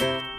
안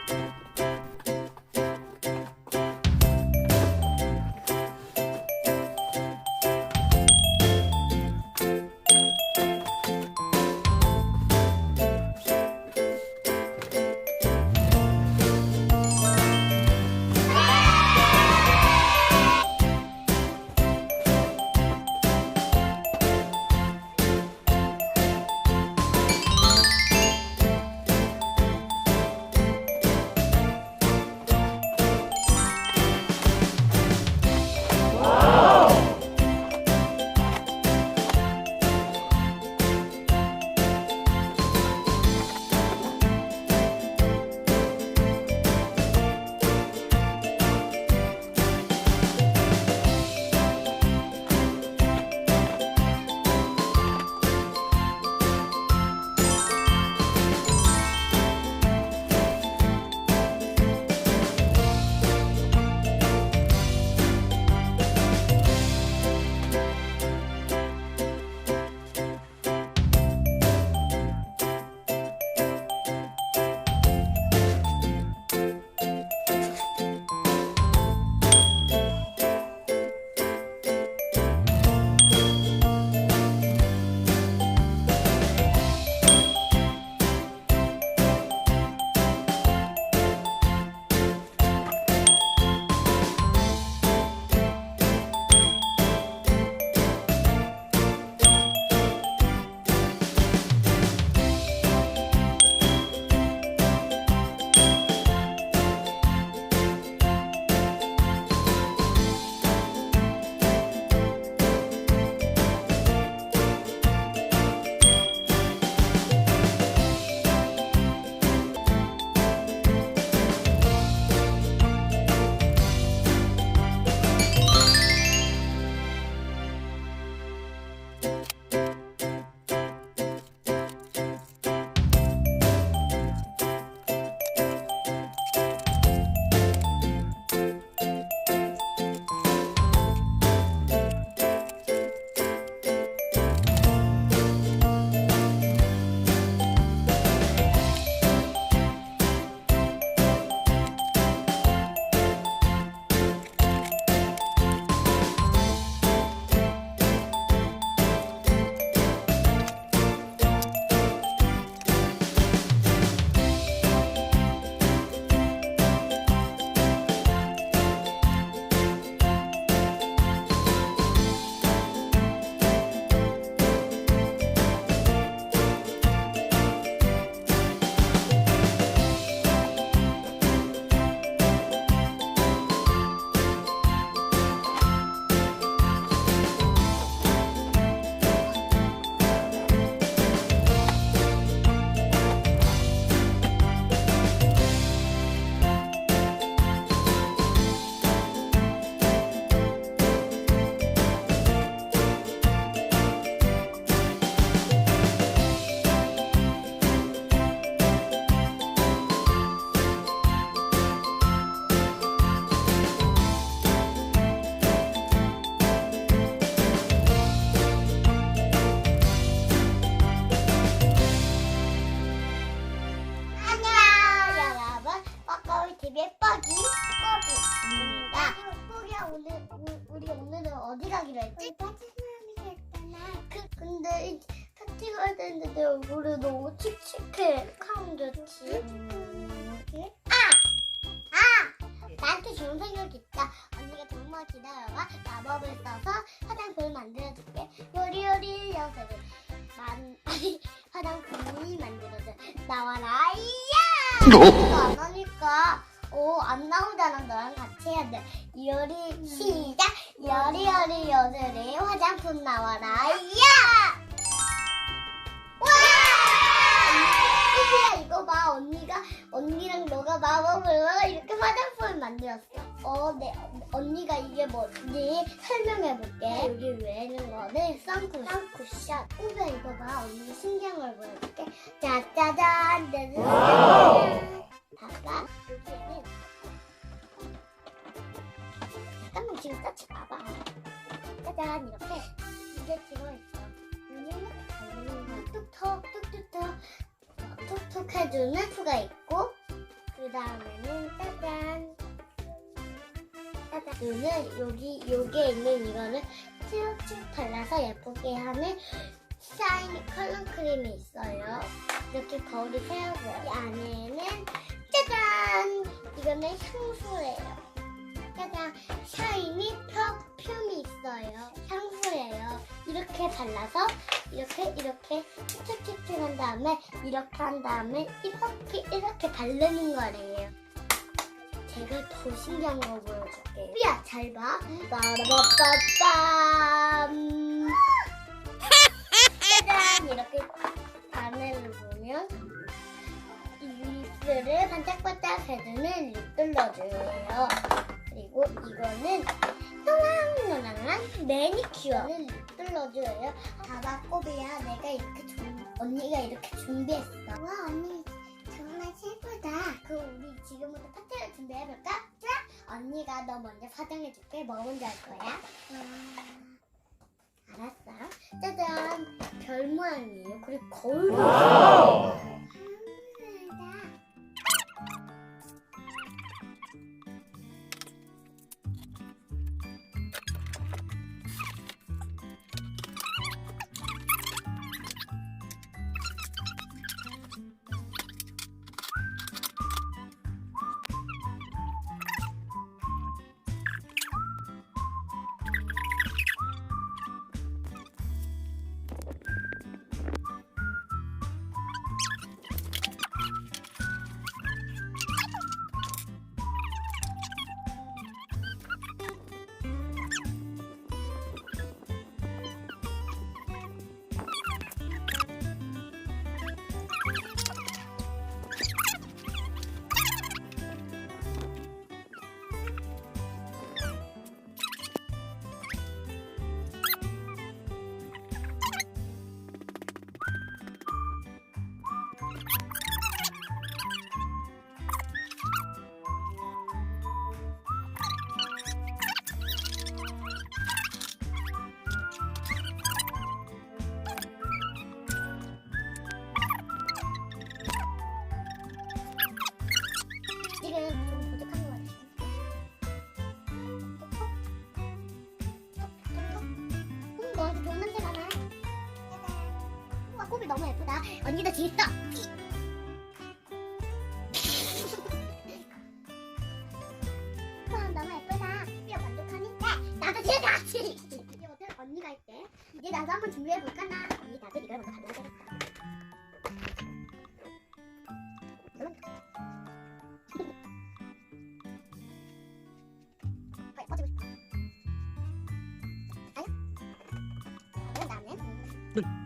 가야 되는데 내 얼굴이 너무 칙칙해. 하면 좋지? 아! 아! 나한테 좋은 생각이 있다. 언니가 정말 기다려봐. 마법을 써서 화장품을 만들어줄게. 요리요리 녀석을 만 아니 화장품이 만들어줘 나와라 이야! 이거 안 하니까. 오 안 나오잖아. 너랑 같이 해야 돼. 요리 시작! 요리요리 요들이 화장품 나와라 이야 언니야 이거 봐 언니가 언니랑 너가 마법으로 이렇게 화장품을 만들었어. 어네 언니가 이게 뭐지 설명해볼게. 여기 위에는 거는 선쿠션 선쿠션 우야 이거 봐 언니 걸 보여줄게. 짜자잔 짜자잔 봐봐. 여기에는 잠깐만 지금 같이 봐봐. 짜잔 이렇게. 이게 들어있어. 달리는 거 툭툭 툭툭툭 툭툭 해주는 수가 있고 다음에는 짜잔. 짜잔. 눈은 여기 여기에 있는 이거를 쭉쭉 발라서 예쁘게 하는 샤이니 컬러 크림이 있어요. 이렇게 거울이 세워져요. 이 안에는 짜잔! 이거는 향수예요. 짜잔! 샤이니 퍼퓸이 있어요. 향수예요. 이렇게 발라서 이렇게 이렇게 툭툭툭툭 한 다음에 이렇게 한 다음에 이렇게 이렇게 바르는 거래요. 제가 더 신기한 거 보여줄게요. 야, 잘 봐. 빠라바빠빰. 짜잔! 이렇게 안에를 보면 이 립스를 반짝반짝 해주는 립글러즈예요. 그리고 이거는 노랑 노랑한 매니큐어는 립글러즈예요. 봐봐, 꼬비야. 내가 이렇게 준, 언니가 이렇게 준비했어. 와, 언니. 정말 예쁘다. 그럼 우리 지금부터 파티를 준비해볼까? 자, 언니가 너 먼저 화장해줄게. 뭐 먼저 할 거야? 알았어. 짜잔. 별 모양이에요. 그리고 거울도. 있어요. 뒤에 있어. 우와, 너무 예쁘다. 삐어 만족하니까 나도 뒤에 같이. 이제부터 언니가 할게. 이제 나도 한번 준비해 볼까 나. 언니 다들 이걸 먼저. 빨리 꺼지고 싶어. 아유. 그럼 나는 나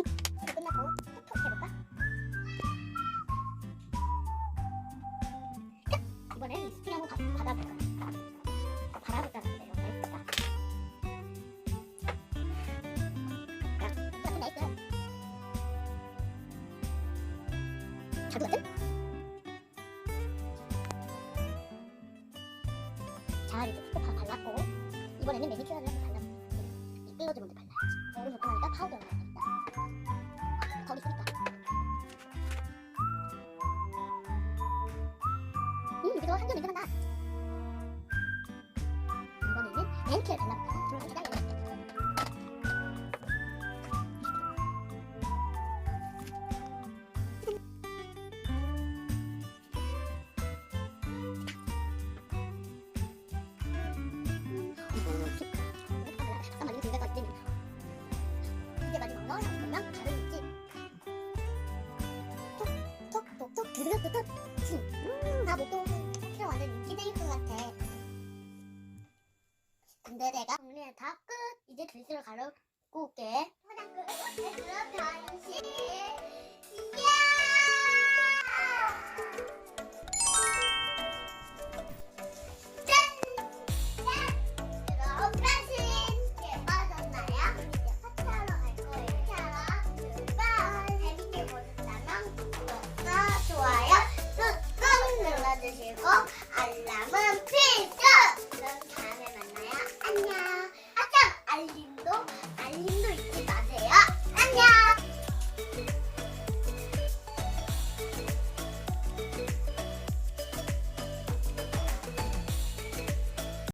이거 끝나고 톡톡 해볼까? 이번엔 리스팅 한번 바- 받아볼까? 받아볼까? 자두 같은? 자, 이제 톡톡 다 발랐고 이번에는 매니큐어를 냄새 난다. 이번에는 맨키를 발라볼까? 둘다 기다려. 이제 글씨를 가르고 올게. 끝 그럼 변